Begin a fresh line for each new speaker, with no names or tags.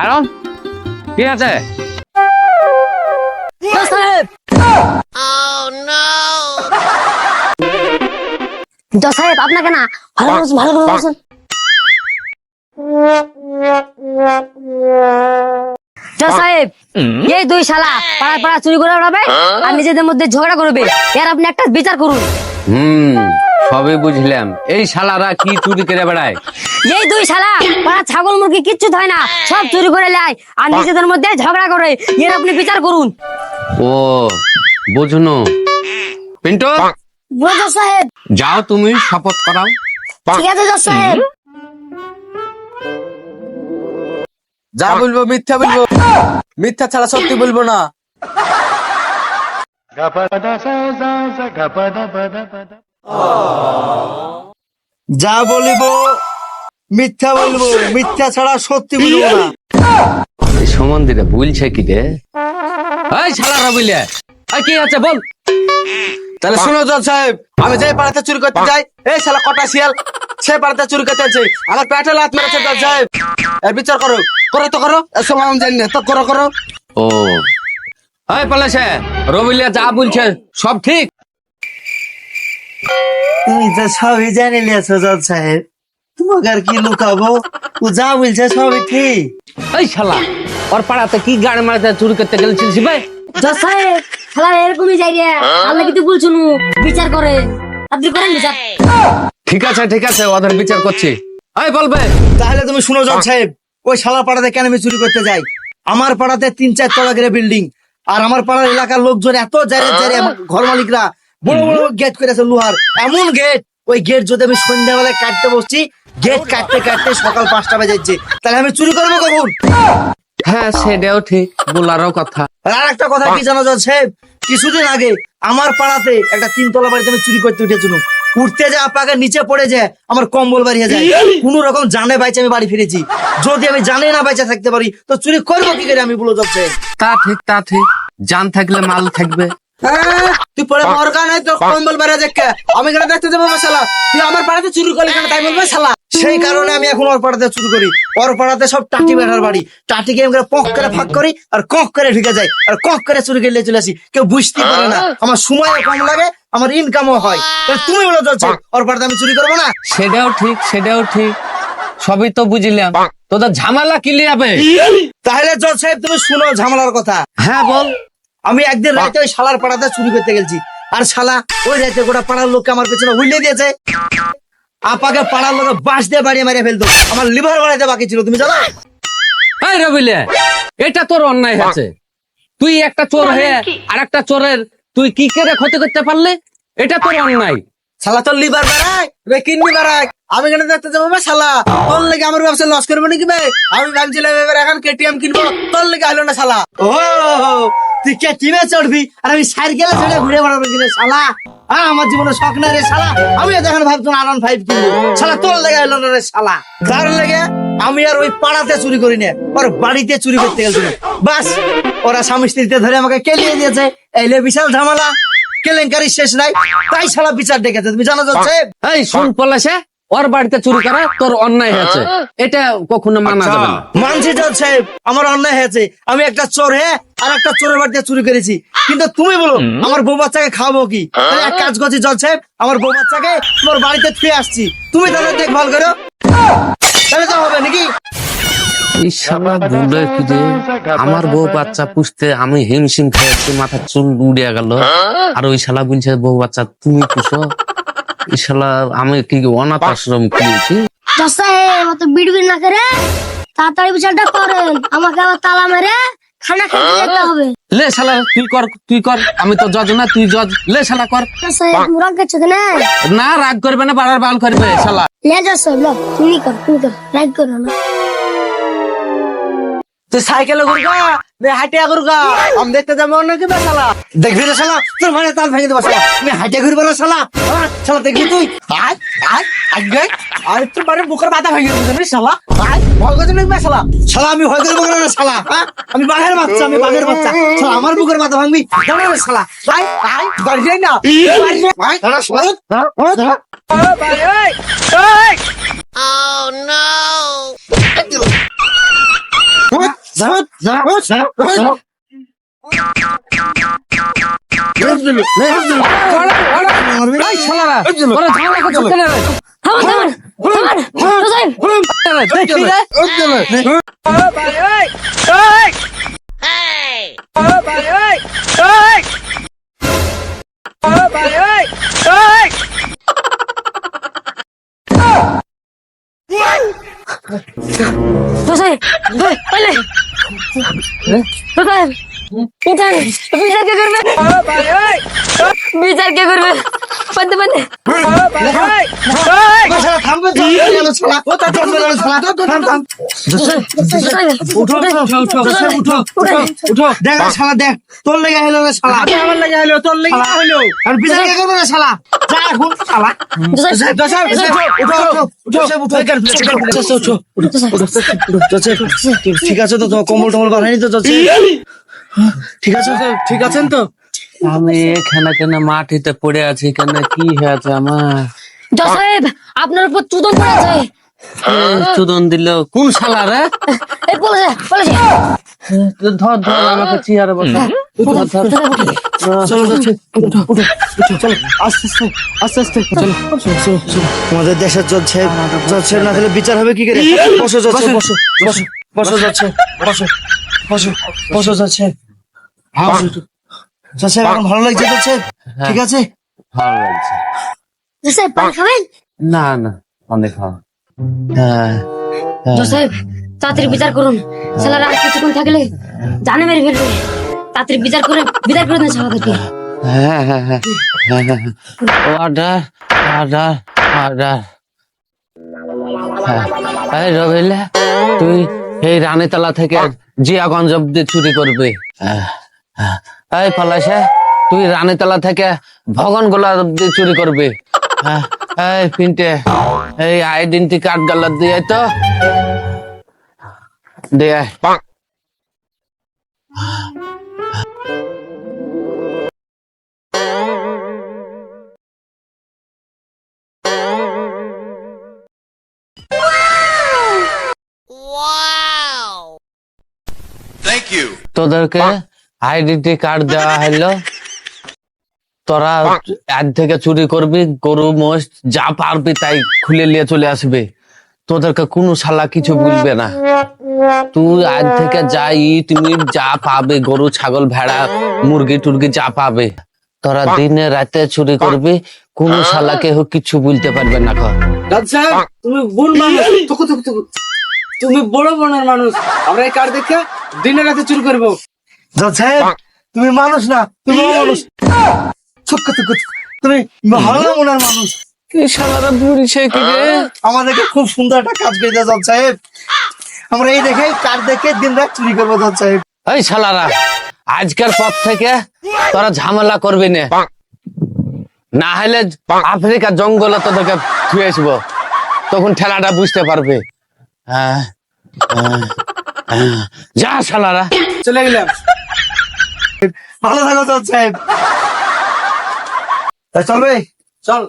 আরন কি আছে?
জজ সাহেব। আপনাকে না ভালো বসুন, ভালো জজ সাহেব এই দুই শালা পাড়া পাড়া চুরি করে উড়াবে আর নিজেদের মধ্যে ঝগড়া করবে। এর আপনি একটা বিচার করুন।
হুম। সবই বুঝলাম। এই শালারা কি চুরি করে বেড়ায়?
এই দুই শালা পাড়া ছাগল মুরগি কিচ্ছু হয় না সব চুরি করে নেয় আর নিজেদের মধ্যে ঝগড়া করে। এর আপনি বিচার করুন।
ও বুঝনো। পিন্টু?
জজ সাহেব।
যাও তুমি শপথ করাও।
ঠিক আছে জজ সাহেব।
যা বলব মিথ্যা বলব। মিথ্যা ছাড়া সত্যি বলব না। যা বলিব মিথ্যা বলব মিথ্যা ছাড়া সত্যি বলব না।
এই সম্বন্ধীরা বলছে কি রে? এই শালারা বুঝলে এই কি আছে বল।
তাহলে শোনো জজ সাহেব আমি যে পাড়াতে চুরি করতে যাই এই শালা কটা শিয়াল সে পাড়াতে চুরি করতে আছে আমার পেটে লাত মেরেছে জজ সাহেব। এর বিচার করো করো তো করো এর সময় আমি জানি না তো করো করো।
ও। এই পলাশে রবিলিয়া যা বলছে সব ঠিক?
তুমি তো সবই জানি লিয়েছো জজ সাহেব। তোমাকে আর কি লুকাবো? ও যা বলছে সবই ঠিক।
এই শালা ওর পাড়াতে কি গাড়ি মারাতে চুরি করতে গেছিলিস ভাই?
জজ সাহেব শালা এরকমই যাই রে। আল্লাহ কিন্তু বলছুন? বিচার করে। আপনি করেন বিচার।
ঠিক আছে ঠিক আছে ওদের বিচার করছি। এই বলবে
তাহলে তুমি শুনো জজ সাহেব ওই শালা পাড়াতে কেন আমি চুরি করতে যাই? আমার পাড়াতে তিন চার তলা করে বিল্ডিং আর আমার পাড়ার এলাকার লোকজন এত জারে জারে ঘর মালিকরা বড় বড় গেট করেছে লোহার। এমন গেট ওই গেট যদি আমি সন্ধ্যাবেলায় কাটতে বসছি গেট কাটতে কাটতে সকাল পাঁচটা বাজে যাচ্ছে। তাহলে আমি চুরি করব কখন?
হ্যাঁ সেটাও ঠিক বলারও কথা।
আর একটা কথা কি জানো জজ সাহেব? কিছুদিন আগে আমার পাড়াতে একটা তিনতলা বাড়িতে আমি চুরি করতে উঠেছিল উঠতে যা পাকে নিচে পড়ে যায় আমার কম্বল বাড়িয়ে যায়। কোন রকম জানে বাইচে আমি বাড়ি ফিরেছি। যদি আমি জানে না বাইচে থাকতে পারি তো চুরি করব কি করে আমি বলো সাহেব?
তা ঠিক তা ঠিক। জান থাকলে মাল থাকবে।
তুই পরে মরকা নাই তোর কম্বল বাড়িয়ে দেখে আমি কেন দেখতে যাব শালা। তুই আমার পাড়াতে চুরি করলি কেন? তাই বলবে শালা। সেই কারণে আমি এখন ওর পাড়াতে চুরি করি। ওর পাড়াতে সব টাটি বেড়ার বাড়ি। টাটিকে আমি করে পক করে ফাঁক করি আর কক করে ঢুকে যাই। আর কক করে চুরি করলে চলে আসি। কেউ বুঝতে পারে না। আমার সময়ও কম লাগে আমার ইনকামও হয়। তুমি বলে যাচ্ছে ওর পাড়াতে আমি চুরি করব না?
সেটাও ঠিক সেটাও ঠিক। সবই তো বুঝলাম। তোদের ঝামেলা কি লিয়াবে
তাহলে জজ সাহেব তুমি শুনো ঝামেলার কথা।
হ্যাঁ বল।
আমি একদিন রাতে ওই শালার পাড়াতে চুরি করতে গেছি আর শালা ওই রাতে গোটা পাড়ার লোককে আমার পেছনে হুইলে দিয়েছে। আপাকে পাড়ার লোক বাঁশ দিয়ে বাড়িয়ে মারিয়ে ফেলতো। আমার লিভার বাড়াইতে বাকি ছিল তুমি জানো?
এই রবিলে এটা তোর অন্যায় আছে তুই একটা চোর হয়ে আর একটা চোরের তুই কি করে ক্ষতি করতে পারলে? এটা তোর অন্যায়।
শালা তোর লিভার বাড়ায় রে কিডনি বাড়ায়। আমি কেন দেখতে যাব বে শালা? তোর লেগে আমার ব্যবসা লস করব নাকি বে? আমি ভাবছিলাম এবার এখন কেটিএম কিনবো তোর লেগে হলো না শালা। ও তুই কেটিএমে চড়বি? আর আমি সাইকেলে চড়ে ঘুরে বেড়াবো কিনে শালা? হ্যাঁ আমার জীবনে শখ না রে শালা। আমি এখন ভাবছিলাম আনন্দ ফাইভ কিনবো। শালা তোর লেগে হলো না রে শালা। কার লেগে? আমি আর ওই পাড়াতে চুরি করি না। ওর বাড়িতে চুরি করতে গেছিল বাস ওরা স্বামী স্ত্রীতে ধরে আমাকে কেলিয়ে দিয়েছে। এইলে বিশাল ঝামেলা। কেলেঙ্কারি শেষ নাই। তাই শালা বিচার ডেকেছে তুমি জানো যাচ্ছে
এই শুন পলাশে। ওর বাড়িতে চুরি করা তোর অন্যায় হয়েছে। এটা কখনো মানা যাবে না।
মানছি জজ সাহেব আমার অন্যায় হয়েছে। আমি একটা চোর হ্যাঁ আর একটা চোরের বাড়িতে চুরি করেছি। কিন্তু তুমি বলো আমার বউ বাচ্চাকে খাব কি? তাহলে এক কাজ করছি জজ সাহেব আমার বউ বাচ্চাকে তোমার বাড়িতে ফিরে আসছি। তুমি তাহলে দেখভাল করো। তাহলে তো হবে নাকি?
এই শালা আমার বউ বাচ্চা পুষতে আমি হিমশিম খেয়েছি মাথা চুল উড়িয়া গেল। আর ওই শালা বলছে বউ বাচ্চা তুমি পুষো। এই আমি কি অনাথ আশ্রম কিনেছি
জজ সাহেব অত বিড়বিড় না করে তাড়াতাড়ি বিচারটা করেন। আমাকে আবার তালা মেরে খানা খেতে যেতে হবে।
লে শালা তুই কর তুই কর। আমি তো জজ না তুই জজ। লে শালা কর।
সাহেব মুরাগ গেছে না
না রাগ করবে না বাড়ার বাল করবে শালা।
লে জজ লো তুমি কর তুমি কর। রাইট করো না।
তুই সাইকেলে ঘুরগা নে হাটিয়া ঘুরগা। আমি দেখতে যাব নাকি বে শালা? দেখবি রে শালা তোর মানে তাল ভেঙে দেবো শালা। নে হাটিয়া ঘুরবো না শালা। শালা দেখবি তুই? আয় আয় আগে আরে তোর মানে বুকের মাথা ভেঙে দেবো রে শালা। আয় ভয় করছিস নাকি বে শালা? শালা আমি ভয় করব না শালা? হ্যাঁ? আমি বাঘের বাচ্চা আমি বাঘের বাচ্চা। শালা আমার বুকের মাথা ভাঙবি? জানো রে শালা? আয় আয় না। আয় দাঁড়া শালা। দাঁড়া দাঁড়া। আয় ভাই এই এই জামাত জামাত
বিচার বিচার কে করবে? বিচার কে করবে? পান্তে পান্তে।
দেখ শালা দেখ তোর লেগে হলো রে শালা আমার লেগে হলো তোর লেগে হলো আর বিচার কে করবে শালা যা এখন শালা দশার উঠো উঠো উঠো উঠো ঠিক আছে তো কম্বল টম্বল বানাইনি তো ঠিক আছে তো ঠিক আছেন তো
আমি এখানে কেন মাটিতে পড়ে আছি কেন কি হয়েছে আমার
জজ সাহেব আপনার উপর চুদন আছে
চুদন দিল কোন শালা রে
এই বলেছে বলেছে
ধর ধর আমাকে চেয়ারে বসা ধর ধর
চলো উঠো উঠো উঠো চলো আস্তে আস্তে আস্তে আস্তে চলো চলো চলো চলো আমাদের দেশের চলছে চলছে না তাহলে বিচার হবে কি করে বসো যাচ্ছে বসো বসো বসো যাচ্ছে বসো বসো বসো যাচ্ছে ভালো লাগছে ঠিক আছে
ভালো লাগছে
পানি খাবেন
না না।
তাড়াতাড়ি বিচার করুন। ছেলেরা আর কিছুক্ষণ থাকলে জানে মেরে ফেলবে। তাড়াতাড়ি বিচার করে বিচার করে দেন ছেলেদেরকে
হ্যাঁ হ্যাঁ হ্যাঁ হ্যাঁ হ্যাঁ অর্ডার অর্ডার অর্ডার হ্যাঁ। এই রবিলা তুই এই রানীতলা থেকে জিয়াগঞ্জ অব্দি চুরি করবি। এই পলাশা তুই রানীতলা থেকে ভগন গোলা অব্দি চুরি করবি। এই পিন্টে এই আইডেন্টি কার্ড গালা দিয়ে তো। দিয়ে আয়।
Thank you.
তোদেরকে আইডেন্টি কার্ড দেওয়া হলো। তোরা আজ থেকে চুরি করবি গরু মোষ যা পারবি তাই খুলে নিয়ে চলে আসবে। তোদেরকে কোনো শালা কিছু বুঝবে না। তুই আজ থেকে যাই তুমি যা পাবে গরু ছাগল ভেড়া মুরগি টুরগি যা পাবে। তোরা দিনে রাতে চুরি করবি কোনো শালা কেউ কিছু বলতে পারবে না কর।
তুমি বোন মানুষ। তুকু তুকু তুকু তুমি বড় বোনের মানুষ। আমরা এই কার দেখে দিনে রাতে চুরি করব? দাদ তুমি মানুষ না তুমি মানুষ তুমি ভালো মনের মানুষ।
এই শালারা বলছে কি রে।
আমাদেরকে খুব সুন্দর একটা কাজ দাদ সাহেব। আমরা এই দেখে কার দেখে দিন রাত চুরি করব সাহেব।
এই শালারা আজকের পর থেকে তোরা ঝামেলা করবি না। না হলে আফ্রিকা জঙ্গলে তোদেরকে ধুয়ে আসব। তখন ঠেলাটা বুঝতে পারবে। হ্যাঁ, হ্যাঁ, হ্যাঁ। যা শালারা।
চলে গেলাম। ভালো থাকো দাদ সাহেব। চলবে চল